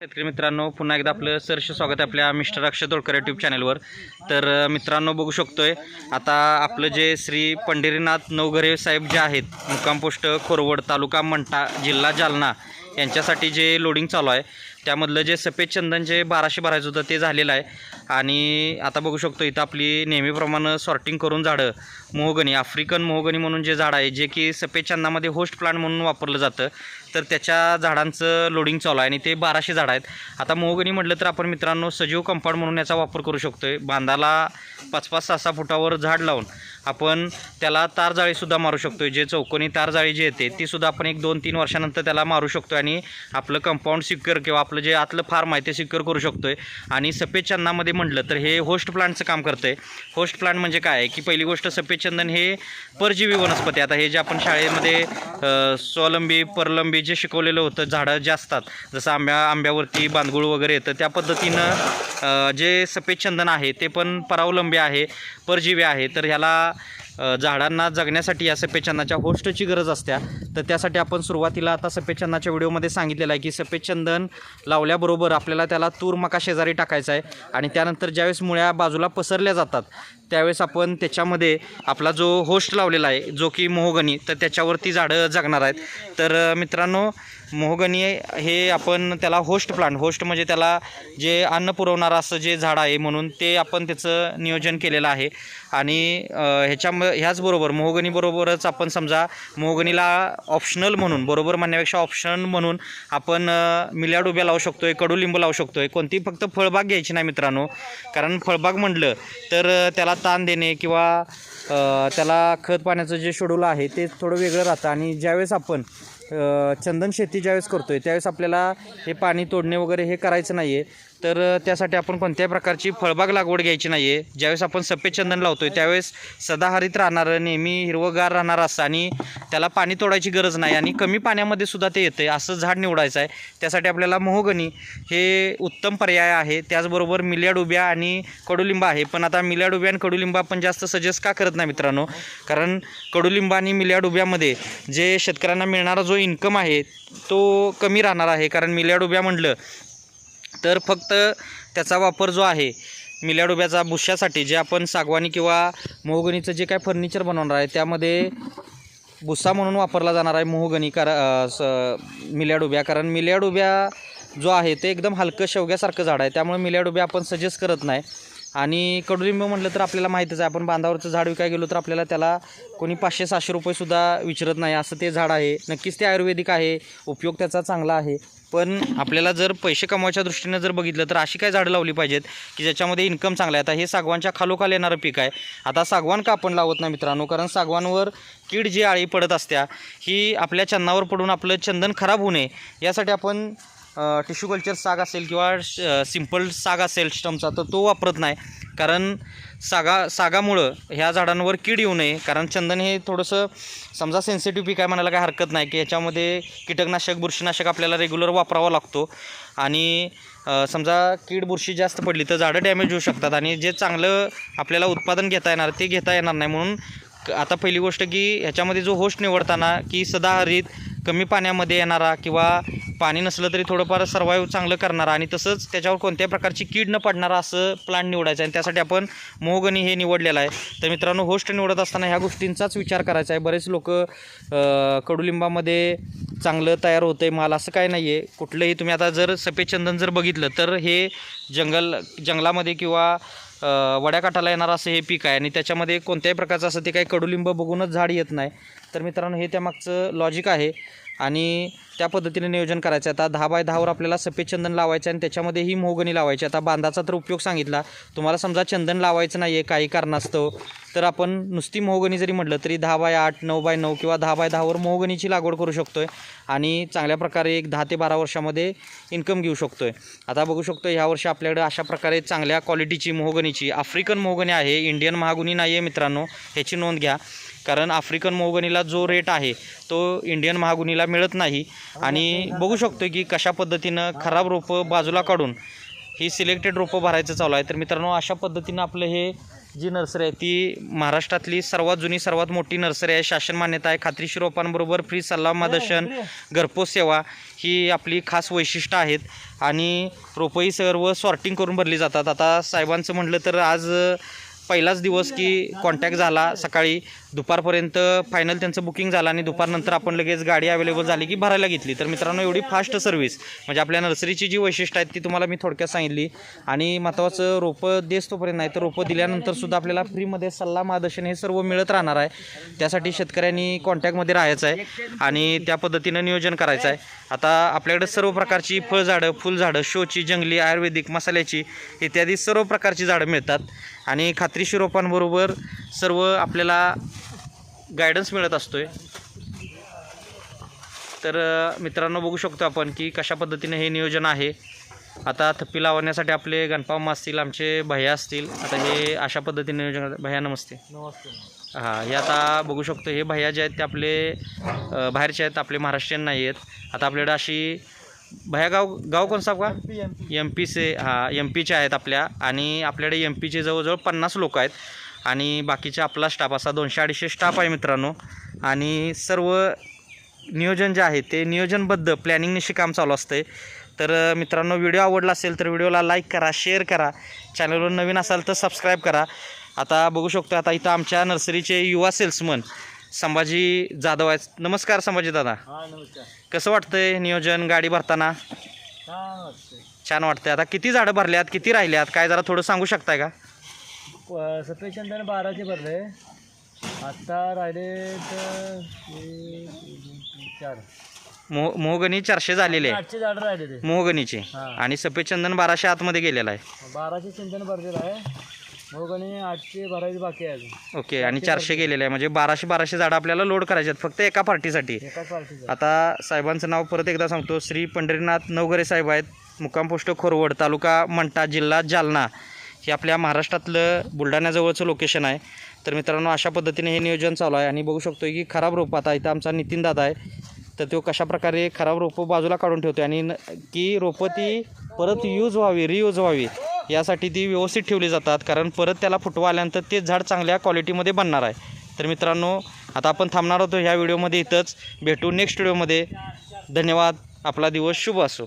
शेतकरी मित्रांनो पुन्हा एकदा आपलं सरस स्वागत आहे आपल्या मिस्टर अक्षय तोडकर यूट्यूब चॅनलवर तर मित्रांनो बघू शकतोय आता आपलं जे श्री पंढरीनाथ नवघरे साहेब जे आहेत मुक्काम पोस्ट खोरवड तालुका मंठा जिल्हा जालना यांच्यासाठी जे लोडिंग चालू आहे त्यामधलं जे सफेद चंदन जे बाराशे भरायचं होतं ते झालेलं आहे. आणि आता बघू शकतो इथं आपली नेहमीप्रमाणे सॉर्टिंग करून झाडं मोहगणी आफ्रिकन मोहगणी म्हणून जे झाड आहे जे की सफेद चंदामध्ये होस्ट प्लांट म्हणून वापरलं जातं. तर त्याच्या झाडांचं लोडिंग चालू आहे आणि ते बाराशे झाडं आहेत. आता मोहगणी म्हटलं तर आपण मित्रांनो सजीव कंपाऊंड म्हणून याचा वापर करू शकतो आहे बांधाला पाच पाच सहा सहा फुटावर झाड लावून आपण त्याला तार जाळीसुद्धा मारू शकतो जे चौकोनी तार जाळी जी येते तीसुद्धा आपण एक दोन तीन वर्षानंतर त्याला मारू शकतो आणि आपलं कंपाऊंड सिक्युअर किंवा आपलं जे आतलं फार्म आहे ते सिक्युअर करू शकतो आहे आणि सफेद चंदनामध्ये म्हटलं तर हे होस्ट प्लांटचं काम करतं आहे होस्ट प्लांट म्हणजे काय आहे? की पहिली गोष्ट सफेद चंदन हे परजीवी वनस्पती आता हे जे आपण शाळेमध्ये स्वावलंबी परलंबी पूर्वी जे शिकवलेलं होतं झाडं जे असतात जसं आंब्या आंब्यावरती बांधगुळ वगैरे येतं त्या पद्धतीनं जे सफेद चंदन आहे ते पण परावलंबी आहे परजीवी आहे. तर ह्याला झाडांना जगण्यासाठी या सफेदचंदाच्या होस्टची गरज असत्या. तर त्यासाठी आपण सुरुवातीला आता सफेदचंदाच्या व्हिडिओमध्ये सांगितलेलं आहे की सफेदचंदन लावल्याबरोबर आपल्याला त्याला तूर मका शेजारी टाकायचा आहे आणि त्यानंतर ज्यावेळेस मुळ्या बाजूला पसरल्या जातात त्यावेळेस आपण त्याच्यामध्ये आपला जो होस्ट लावलेला आहे जो की मोहगणी तर त्याच्यावरती झाडं जगणार आहेत. तर मित्रांनो मोहगणी हे आपण त्याला होस्ट प्लांट होस्ट म्हणजे त्याला जे अन्न पुरवणारं असं जे झाड आहे म्हणून ते आपण त्याचं नियोजन केलेलं आहे. आणि ह्याच्या ह्याचबरोबर मोहगणीबरोबरच आपण समजा मोहगणीला ऑप्शनल म्हणून बरोबर म्हणण्यापेक्षा ऑप्शन म्हणून आपण मिल्या डुब्या लावू शकतो आहे कडुलिंब लावू शकतो आहे कोणती फक्त फळबाग घ्यायची नाही मित्रांनो. कारण फळबाग म्हटलं तर त्याला ताण देणे किंवा त्याला खत पाण्याचं जे शेड्यूल आहे ते थोडं वेगळं राहतं. आणि ज्यावेळेस आपण चंदन शेती ज्यावेळेस करतो आहे त्यावेळेस आपल्याला हे पाणी तोडणे वगैरे हे करायचं नाही आहे तर त्यासाठी आपण कोणत्याही प्रकारची फळबाग लागवड घ्यायची नाही आहे ज्यावेळेस आपण सफेद चंदन लावतो आहे त्यावेळेस सदाहरित राहणारं नेहमी हिरवंगार राहणारं असं आणि त्याला पाणी तोडायची गरज नाही आणि कमी पाण्यामध्ये सुद्धा ते येतं आहे असं झाड निवडायचं आहे त्यासाठी आपल्याला मोहगणी हे उत्तम पर्याय आहे. त्याचबरोबर मिल्या डुब्या आणि कडुलिंब आहे. पण आता मिल्या डुब्या आणि कडुलिंबा आपण जास्त सजेस्ट का करत नाही मित्रांनो? कारण कडुलिंब आणि मिल्या डुब्यामध्ये जे शेतकऱ्यांना मिळणारा जो इन्कम आहे तो कमी राहणार आहे. कारण मिल्या डुब्या म्हटलं तर फक्त त्याचा वापर जो आहे मिल्या डोब्याचा बुश्यासाठी जे आपण सागवानी किंवा मोहगणीचं जे काय फर्निचर बनवणार आहे त्यामध्ये भुस्सा म्हणून वापरला जाणार आहे मोहगणी कार अ, स मिल्या डोब्या कारण मिल्या डोब्या जो आहे ते एकदम हलकं शेवग्यासारखं झाड आहे. त्यामुळे मिल्या डोब्या आपण सजेस्ट करत नाही. आणि कडुलिंब म्हटलं तर आपल्याला माहीतच आहे. आपण बांधावरचं झाड विकाय गेलो तर आपल्याला त्याला कोणी पाचशे सहाशे रुपयेसुद्धा विचारत नाही. असं ते झाड आहे. नक्कीच ते आयुर्वेदिक आहे. उपयोग त्याचा चांगला आहे. पण आपल्याला जर पैसे कमवायच्या दृष्टीनं जर बघितलं तर अशी काय झाडं लावली पाहिजेत की ज्याच्यामध्ये इन्कम चांगला आहे. आता हे सागवानच्या खालोखाल येणारं पीक आहे. आता सागवान का आपण लावत नाही मित्रांनो? कारण सागवानवर कीड जी आळी पडत असत्या ही आपल्या चन्नावर पडून आपलं चंदन खराब होऊ नये. यासाठी आपण टिश्यू कल्चर साग असेल किंवा सिंपल साग असेल स्टमचा तर तो वापरत नाही. कारण सागा सागामुळं ह्या झाडांवर कीड येऊ नये. कारण चंदन हे थोडंसं समजा सेन्सिटिव्ह पीक आहे म्हणायला काय हरकत नाही की याच्यामध्ये कीटकनाशक बुरशीनाशक आपल्याला रेग्युलर वापरावा लागतो. आणि समजा कीड बुरशी जास्त पडली तर झाडं डॅमेज होऊ शकतात. आणि जे चांगलं आपल्याला उत्पादन घेता येणार ते घेता येणार नाही. म्हणून क- आता पहिली गोष्ट की ह्याच्यामध्ये जो होस्ट निवडताना की सदाहरित कमी पाण्यामध्ये येणारा किंवा पाणी नसलं तरी थोडंफार सर्वाईव्ह चांगलं करणारा आणि तसंच त्याच्यावर कोणत्याही प्रकारची कीड न पडणारा असं प्लांट निवडायचं आहे आणि त्यासाठी आपण मोहगणी हे निवडलेलं आहे. तर मित्रांनो होस्ट निवडत असताना ह्या गोष्टींचाच विचार करायचा आहे. बरेच लोक कडुलिंबामध्ये चांगलं तयार होतं आहे माल असं काय नाही आहे कुठलंही तुम्ही आता जर सफेद चंदन जर बघितलं तर हे जंगल जंगलामध्ये किंवा वड्याकाठाला येणारं असं हे पीक आहे आणि त्याच्यामध्ये कोणत्याही प्रकारचं असं ते काही कडुलिंब बघूनच झाड येत नाही. तर मित्रांनो हे त्यामागचं लॉजिक आहे. आणि त्या पद्धतीने नियोजन करायचं. आहे आता दहा बाय दहावर आपल्याला सफेद चंदन लावायचं आणि त्याच्यामध्ये ही मोहगणी लावायची आता बांधाचा तर उपयोग सांगितला. तुम्हाला समजा चंदन लावायचं नाही आहे काही कारणास्तव तर आपण नुसती मोहगणी जरी म्हटलं तरी दहा बाय आठ नऊ बाय नऊ किंवा दहा बाय दहावर मोहगणीची लागवड करू शकतो आहे आणि चांगल्या प्रकारे एक दहा ते बारा वर्षामध्ये इन्कम घेऊ शकतो आहे आता बघू शकतो ह्या वर्षी आपल्याकडे अशा प्रकारे चांगल्या क्वालिटीची मोहगणीची आफ्रिकन मोहगणी आहे इंडियन महागुणी नाही आहे मित्रांनो ह्याची नोंद घ्या. कारण आफ्रिकन मोगनीला जो रेट आहे तो इंडियन महागुनीला मिळत नाही. आणि बघू शकतो की कशा पद्धतीनं खराब रोपं बाजूला काढून ही सिलेक्टेड रोपं भरायचं चालू आहे. तर मित्रांनो अशा पद्धतीनं आपलं हे जी नर्सरी आहे ती महाराष्ट्रातली सर्वात जुनी सर्वात मोठी नर्सरी आहे. शासन मान्यता आहे. खात्रीशी रोपांबरोबर फ्री सल्ला मदर्शन घरपोच सेवा ही आपली खास वैशिष्ट्य आहेत. आणि रोपंही सर्व सॉर्टिंग करून भरली जातात. आता साहेबांचं म्हटलं तर आज पहिलाच दिवस की कॉन्टॅक्ट झाला. सकाळी दुपारपर्यंत फायनल त्यांचं बुकिंग झालं आणि दुपारनंतर आपण लगेच गाडी अवेलेबल झाली की भरायला घेतली. तर मित्रांनो एवढी फास्ट सर्व्हिस म्हणजे आपल्या नर्सरीची जी वैशिष्ट्य आहेत ती तुम्हाला मी थोडक्यात सांगितली. आणि महत्त्वाचं रोपं देस तोपर्यंत नाही तर रोपं दिल्यानंतर सुद्धा आपल्याला फ्रीमध्ये सल्ला मार्गदर्शन हे सर्व मिळत राहणार आहे. त्यासाठी शेतकऱ्यांनी कॉन्टॅक्टमध्ये राहायचं आहे आणि त्या पद्धतीनं नियोजन करायचं आहे. आता आपल्याकडे सर्व प्रकारची फळझाडं फुलझाडं शोची जंगली आयुर्वेदिक मसाल्याची इत्यादी सर्व प्रकारची झाडं मिळतात. आणि खात्रीशीर रोपांबरोबर सर्व आपल्याला गायडन्स मिळत असतोय. तर मित्रांनो बघू शकतो आपण की कशा पद्धतीने हे नियोजन आहे. आता थप्पी लावण्यासाठी आपले गणपाम असतील आमचे भैया असतील. आता हे अशा पद्धतीने नियोजन. भैया नमस्ते. नमस्ते हां हे आता बघू शकतो हे भैया जे आहेत ते आपले बाहेरचे आहेत आपले महाराष्ट्रीयन नाही आहेत. आता आपल्याकडे अशी भैया गाव गाव कोणसा का? एम पीचे हां एम पीचे आहेत आपल्या. आणि आपल्याकडे एम पीचे जवळजवळ पन्नास लोक आहेत. आणि बाकीचे आपला स्टाफ असा दोनशे अडीचशे स्टाफ आहे मित्रांनो. आणि सर्व नियोजन जे आहे ते नियोजनबद्ध प्लॅनिंगनिशी काम चालू असते तर मित्रांनो व्हिडिओ आवडला असेल तर व्हिडिओला लाईक करा शेअर करा. चॅनलवर नवीन असाल तर सबस्क्राईब करा. आता बघू शकतो आता इथं आमच्या नर्सरीचे युवा सेल्समन संभाजी जाधव आहेत. नमस्कार संभाजी दादा. कसं वाटतंय नियोजन गाडी भरताना? छान वाटतंय. आता किती झाडं भरल्यात किती राहिल्यात काय जरा थोडं सांगू शकताय का? सफेद चंदन बाराचे भरले. आत्ता राहिले तर चार मोह मोहगणी चारशे झालेले. आहे आठशे झाडं राहिले ते. मोहगणीचे हा. आणि सफेद चंदन बाराशे आतमध्ये गेलेला आहे. बाराशे चंदन भरलेलं आहे. मग आणि आठशे भरायचे बाकी आहे अजून. ओके आणि चारशे गेलेले आहे. म्हणजे बाराशे बाराशे झाडं आपल्याला लोड करायचे आहेत. फक्त एका पार्टीसाठी. एकाच पार्टीचं आता साहेबांचं नाव परत एकदा सांगतो. श्री पंढरीनाथ नवघरे साहेब आहेत. मुक्काम पोस्ट खोरवड तालुका मंटा जिल्हा जालना. हे आपल्या महाराष्ट्रातलं बुलढाण्याजवळचं लोकेशन आहे. तर मित्रांनो अशा पद्धतीने हे नियोजन चालू आहे आणि बघू शकतो की खराब रोप आता इथं आमचा नितीन दादा आहे. तर तो कशाप्रकारे खराब रोपं बाजूला काढून ठेवतो आणि न की रोपं ती परत यूज व्हावी रियूज व्हावी यासाठी ती व्यवस्थित ठेवली जातात. कारण परत त्याला फुटवा आल्यानंतर ते झाड चांगल्या क्वालिटीमध्ये बनणार आहे. तर मित्रांनो आता आपण थांबणार होतो ह्या व्हिडिओमध्ये इथंच. भेटू नेक्स्ट व्हिडिओमध्ये धन्यवाद. आपला दिवस शुभ असो.